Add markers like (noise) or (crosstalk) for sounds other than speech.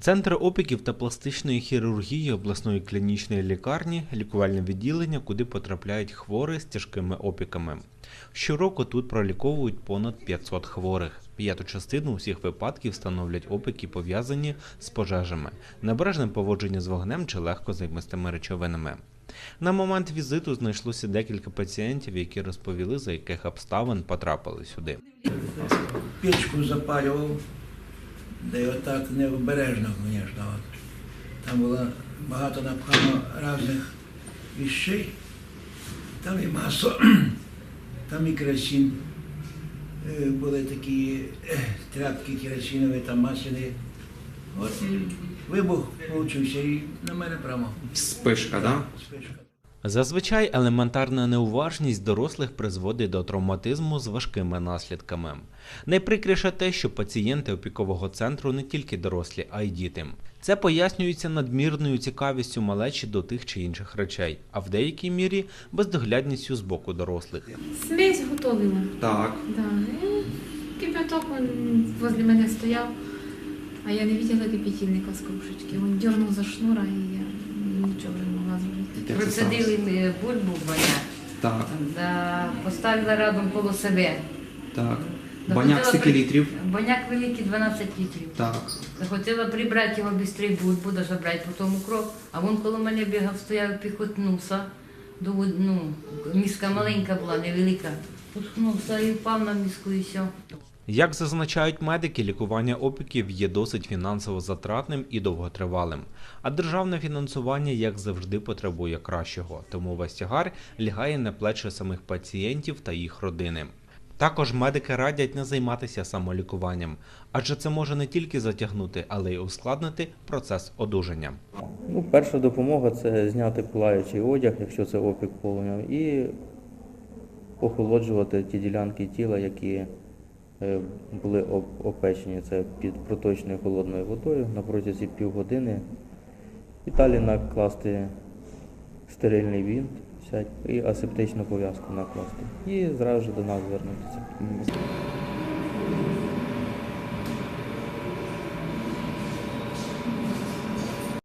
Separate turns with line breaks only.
Центр опіків та пластичної хірургії обласної клінічної лікарні лікувальне відділення, куди потрапляють хворі з тяжкими опіками. Щороку тут проліковують понад 500 хворих. П'яту частину усіх випадків становлять опіки, пов'язані з пожежами, небережне поводження з вогнем чи легкозаймистими речовинами. На момент візиту знайшлося декілька пацієнтів, які розповіли, за яких обставин потрапили сюди.
печку запалював, де отак необережно, звісно. От. Там було багато напхано різних віщей, там і масло, (clears throat) там і керосин. Е, Були такі е, тряпки керосинові, там масляні. От і вибух получився і на мене прямо.
Спишка, да?
Спишка.
Зазвичай елементарна неуважність дорослих призводить до травматизму з важкими наслідками. Найприкріше те, що пацієнти опікового центру не тільки дорослі, а й діти. Це пояснюється надмірною цікавістю малечі до тих чи інших речей, а в деякій мірі бездоглядністю з боку дорослих.
Смесь готовила.
Так.
Да. Кипяток він возле мене стояв, а я не бачила кипятильника з кружечки. Він дернув за шнура і я нічого не могла зробити.
Сталося?
Процедили ми бульбу в баняк,
Так,
да, поставила рядом коло себе.
так.
Да,
Баняк
хотіла
скільки
при-
літрів?
Баняк великий 12 літрів.
Так.
Захотіла прибрати його швидше бульбу, да забрати потім кров, а він коло мене бігав, стояв, піхотнувся. До, вод- ну, міска маленька була, невелика. Путхнувся і впав на міску і все.
Як зазначають медики, лікування опіків є досить фінансово затратним і довготривалим. А державне фінансування, як завжди, потребує кращого, тому весь тягар лягає на плечі самих пацієнтів та їх родини. Також медики радять не займатися самолікуванням, адже це може не тільки затягнути, але й ускладнити процес одужання.
Ну, перша допомога це зняти пилаючий одяг, якщо це опік полум'ям, і охолоджувати ті ділянки тіла, які були опечені. Це під проточною холодною водою на протязі півгодини. І далі накласти стерильний вінт і асептичну пов'язку накласти. І зразу ж до нас звернутися.